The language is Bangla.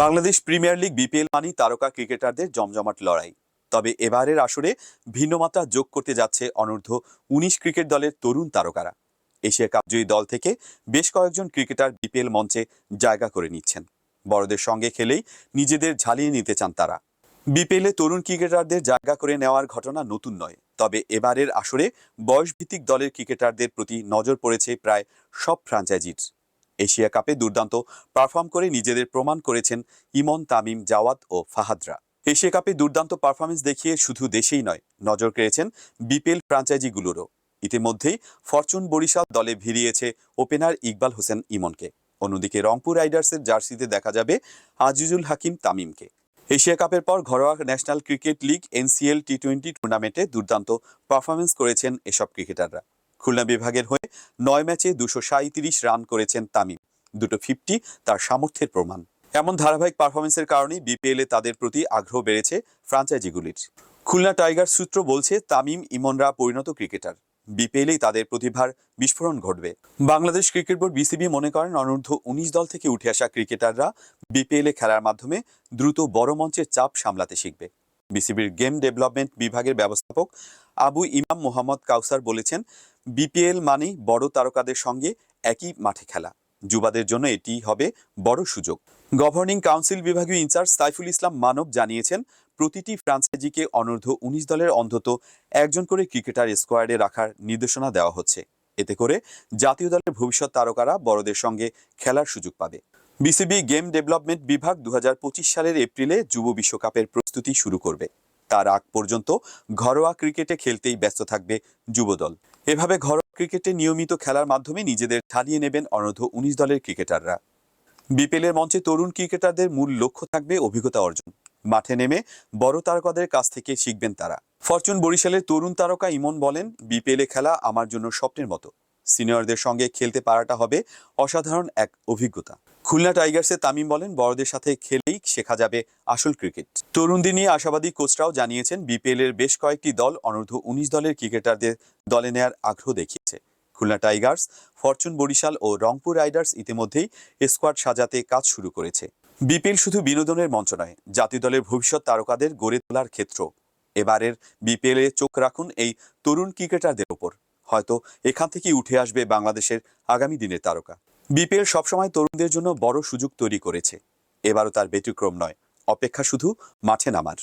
বাংলাদেশ প্রিমিয়ার লিগ, বিপিএল, মানি তারকা ক্রিকেটারদের জমজমাট লড়াই। তবে এবারের আসরে ভিন্নমাত্রা যোগ করতে যাচ্ছে অনূর্ধ্ব উনিশ ক্রিকেট দলের তরুণ তারকারা। এশিয়া কাপ জয়ী দল থেকে বেশ কয়েকজন ক্রিকেটার বিপিএল মঞ্চে জায়গা করে নিচ্ছেন। বড়দের সঙ্গে খেলেই নিজেদের ঝালিয়ে নিতে চান তারা। বিপিএলে তরুণ ক্রিকেটারদের জায়গা করে নেওয়ার ঘটনা নতুন নয়, তবে এবারের আসরে বয়সভিত্তিক দলের ক্রিকেটারদের প্রতি নজর পড়েছে প্রায় সব ফ্র্যাঞ্চাইজির। এশিয়া কাপে দুর্দান্ত পারফর্ম করে নিজেদের প্রমাণ করেছেন ইমন, তামিম, জাওয়াত ও ফাহাদরা। এশিয়া কাপে দুর্দান্ত পারফরমেন্স দেখিয়ে শুধু দেশেই নয়, নজর কেড়েছেন বিপিএল ফ্র্যাঞ্চাইজিগুলোরও ইতিমধ্যেই ফরচুন বরিশাল দলে ভিড়িয়েছে ওপেনার ইকবাল হোসেন ইমনকে। অন্যদিকে রংপুর রাইডার্সের জার্সিতে দেখা যাবে আজিজুল হাকিম তামিমকে। এশিয়া কাপের পর ঘরোয়া national cricket league NCL T twenty টুর্নামেন্টে দুর্দান্ত পারফরমেন্স করেছেন এসব ক্রিকেটাররা খুলনা বিভাগের হয়ে নয় ম্যাচে দুশো সাঁত্রিশ রান করেছেন তামিম। দুটো ফিফটি তার সামর্থ্যের প্রমাণ। এমন ধারাবাহিক পারফরমেন্সের কারণেই বিপিএলে তাদের প্রতি আগ্রহ বেড়েছে ফ্রাঞ্চাইজিগুলির। খুলনা টাইগার সূত্র বলছে, তামিম ইমনরা পরিণত ক্রিকেটার। বিপিএলেই তাদের প্রতিভার বিস্ফোরণ ঘটবে। বাংলাদেশ ক্রিকেট বোর্ড বিসিবি মনে করেন, অনূর্ধ্ব উনিশ দল থেকে উঠে আসা ক্রিকেটাররা বিপিএলে খেলার মাধ্যমে দ্রুত বড় মঞ্চের চাপ সামলাতে শিখবে। বিসিবির গেম ডেভেলপমেন্ট বিভাগের ব্যবস্থাপক আবু ইমাম মোহাম্মদ কাউসার বলেছেন, বিপিএল মানে বড় তারকাদের সঙ্গে একই মাঠে খেলা। যুবাদের জন্য এটি হবে বড় সুযোগ। গভর্নিং কাউন্সিল বিভাগীয় ইনচার্জ সাইফুল ইসলাম মানব জানিয়েছেন, প্রতিটি ফ্রাঞ্চাইজিকে অনূর্ধ্ব উনিশ দলের অন্তত একজন করে ক্রিকেটার স্কোয়াডে রাখার নির্দেশনা দেওয়া হচ্ছে। এতে করে জাতীয় দলের ভবিষ্যৎ তারকারা বড়দের সঙ্গে খেলার সুযোগ পাবে। বিসিবি গেম ডেভেলপমেন্ট বিভাগ দু হাজার পঁচিশ সালের এপ্রিলে যুব বিশ্বকাপের প্রস্তুতি শুরু করবে। তার আগ পর্যন্ত ঘরোয়া ক্রিকেটে খেলতেই ব্যস্ত থাকবে যুবদল। এভাবে ঘরোয়া ক্রিকেটে নিয়মিত খেলার মাধ্যমে নিজেদের ঠানিয়ে নেবেন অনূর্ধ্ব উনিশ দলের ক্রিকেটাররা। বিপিএলের মঞ্চে তরুণ ক্রিকেটারদের মূল লক্ষ্য থাকবে অভিজ্ঞতা অর্জন। মাঠে নেমে বড় তারকাদের কাছ থেকে শিখবেন তারা। ফরচুন বরিশালের তরুণ তারকা ইমন বলেন, বিপিএলে খেলা আমার জন্য স্বপ্নের মতো। সিনিয়রদের সঙ্গে খেলতে পারাটা হবে অসাধারণ এক অভিজ্ঞতা। খুলনা টাইগার্সের তামিম বলেন, বড়দের সাথে খেলেই শেখা যাবে আসল ক্রিকেট। তরুণদের নিয়ে আশাবাদী কোচরাও জানিয়েছেন, বিপিএল এর বেশ কয়েকটি দল অনূর্ধ্ব উনিশ দলের ক্রিকেটারদের দলে নেয়ার আগ্রহ দেখিয়েছে। খুলনা টাইগার্স, ফরচুন বরিশাল ও রংপুর রাইডার্স ইতিমধ্যেই স্কোয়াড সাজাতে কাজ শুরু করেছে। বিপিএল শুধু বিনোদনের মঞ্চ নয়, জাতীয় দলের ভবিষ্যৎ তারকাদের গড়ে তোলার ক্ষেত্র। এবারের বিপিএল চোখ রাখুন এই তরুণ ক্রিকেটারদের ওপর হয়তো এখান থেকেই উঠে আসবে বাংলাদেশের আগামী দিনের তারকা। বিপিএল সবসময় তরুণদের জন্য বড় সুযোগ তৈরি করেছে। এবারও তার ব্যতিক্রম নয়। অপেক্ষা শুধু মাঠে নামার।